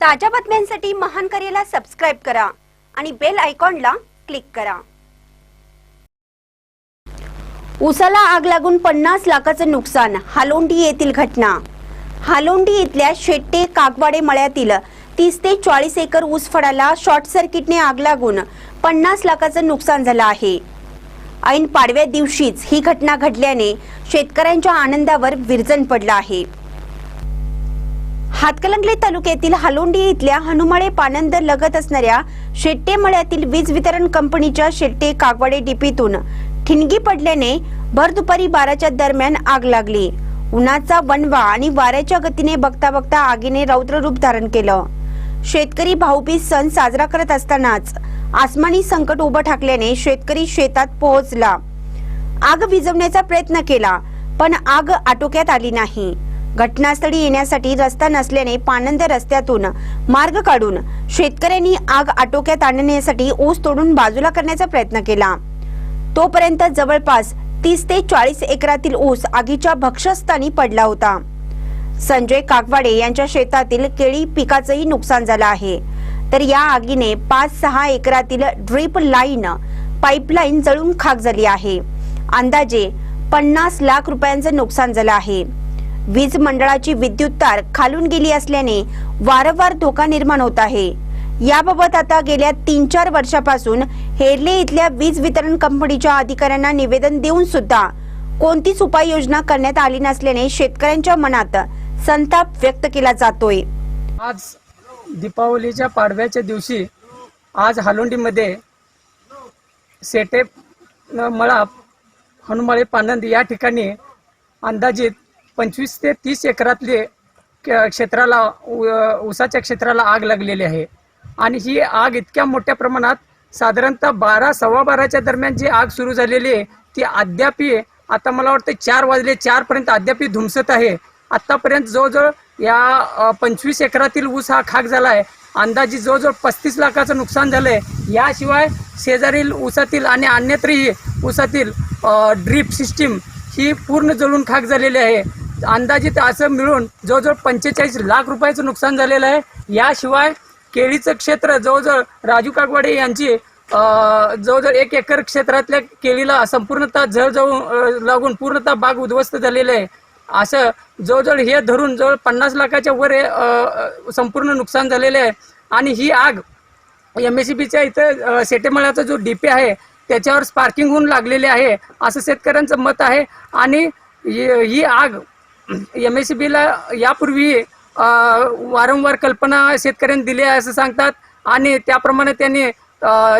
ताज्या बातम्यांसाठी महान करेला सबस्क्राईब करा आणि बेल आयकॉनला क्लिक करा. उसाला आग लागून पन्नास लाखाचं नुकसान हालोंडी येथील घटना. हालोंडी इथल्या शेट्टे कागवाडे मळ्यातील तीस ते चाळीस एकर ऊस फळाला शॉर्ट सर्किटने आग लागून पन्नास लाखाचं नुकसान झालं आहे. ऐन पाडव्या दिवशीच ही घटना घडल्याने शेतकऱ्यांच्या आनंदावर विरजण पडलं आहे. हातकलंगले तालुक्यातील हालोंडी इथल्या हनुमाळे पानंद लगत असणाऱ्या शेट्टे मळ्यातील वीज वितरण कंपनीच्या शेट्टे कागवाडे डिपीतून ठिणगी पडल्याने भर दुपारी बाराच्या दरम्यान आग लागली. उन्हाचा वणवा आणि वाऱ्याच्या गतीने बघता बघता आगीने रौद्र रूप धारण केलं. शेतकरी भाऊबीज सण साजरा करत असतानाच आसमानी संकट उभं ठाकल्याने शेतकरी शेतात पोहोचला. आग विझवण्याचा प्रयत्न केला पण आग आटोक्यात आली नाही. घटनास्थळी येण्यासाठी रस्ता नसल्याने पानंद रस्त्यातून मार्ग काढून शेतकऱ्यांनी आग आटोक्यात आणण्यासाठी ऊस तोडून बाजूला करण्याचा प्रयत्न केला. तोपर्यंत जवळपास तीस ते चाळीस एकरातील ऊस आगीच्या भक्षस्थानी पडला होता. संजय काकवाडे यांच्या शेतातील केळी पिकाचंही नुकसान झालं आहे. तर या आगीने पाच सहा एकरातील ड्रीप लाईन पाईपलाईन जळून खाक झाली आहे. अंदाजे पन्नास लाख रुपयांचं नुकसान झालं आहे. वीज मंडळाची विद्युत तार खालून गेली असल्याने वारंवार धोका निर्माण होत आहे. याबाबत आता गेल्या तीन चार वर्षापासून हेरले इथल्या वीज वितरण कंपनीच्या अधिकाऱ्यांना निवेदन देऊन सुद्धा कोणतीच उपाययोजना करण्यात आली नसल्याने शेतकऱ्यांच्या मनात संताप व्यक्त केला जातोय. आज दीपावलीच्या पाडव्याच्या दिवशी आज हालोंडीमध्ये सेटेप मळाप मळा हनुमाळे पानंद या ठिकाणी अंदाजित पंचवीस ते तीस एकरातले क- क्षेत्राला उ- ऊसाच्या क्षेत्राला आग लागलेली आहे. आणि ही आग इतक्या मोठ्या प्रमाणात साधारणतः बारा सव्वा बाराच्या दरम्यान जी आग सुरू झालेली आहे ती अद्यापी आता मला वाटतं चार वाजले चारपर्यंत अद्यापी धुमसत आहे. आत्तापर्यंत जवळजवळ या पंचवीस एकरातील ऊस हा खाक झाला आहे. अंदाजे जवळजवळ पस्तीस लाखाचं नुकसान झालं आहे. याशिवाय शेजारील ऊसातील आणि अन्यत्रही ऊसातील ड्रीप सिस्टीम ही पूर्ण जळून खाक झालेली आहे. अंदाजित असं मिळून जवळजवळ पंचेचाळीस लाख रुपयाचं नुकसान झालेलं आहे. याशिवाय केळीचं क्षेत्र जवळजवळ राजू कागवाडे यांची जवळजवळ एक एकर क्षेत्रातल्या केळीला संपूर्णतः जळ जाऊन लागून पूर्णतः बाग उद्ध्वस्त झालेलं आहे. असं जवळजवळ हे धरून जवळ पन्नास लाखाच्या वर हे, संपूर्ण नुकसान झालेलं आहे. आणि ही आग एम एस सी बीच्या इथं अं, जो डी पी आहे त्याच्यावर स्पार्किंग होऊन लागलेले आहे असं शेतकऱ्यांचं मत आहे. आणि ही आग एम एस सी बीला यापूर्वी वारंवार कल्पना शेतकऱ्यांनी दिली आहे असं सांगतात. आणि त्याप्रमाणे त्यांनी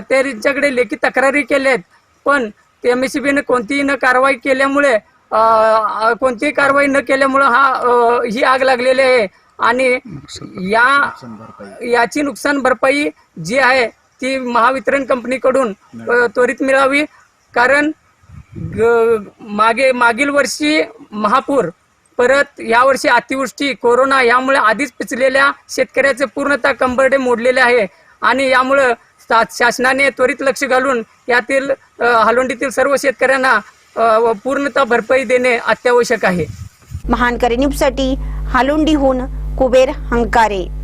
त्यांच्याकडे लेखी तक्रारी केल्या आहेत पण एम एस सी बीने कोणतीही न कारवाई केल्यामुळे कोणतीही कारवाई न केल्यामुळं हा ही आग लागलेली आहे. आणि या याची नुकसान भरपाई जी आहे ती महावितरण कंपनीकडून त्वरित मिळावी. कारण ग- मागे मागील वर्षी महापूर परत यावर्षी अतिवृष्टी कोरोना यामुळे आधीच पिचलेल्या शेतकऱ्याचे पूर्णतः कंबरडे मोडलेले आहे. आणि यामुळं शा- शासनाने त्वरित लक्ष घालून यातील हालोंडीतील सर्व शेतकऱ्यांना पूर्णतः भरपाई देणे अत्यावश्यक आहे. महान न्यूजसाठी हालोंडीहून कुबेर हंकारे.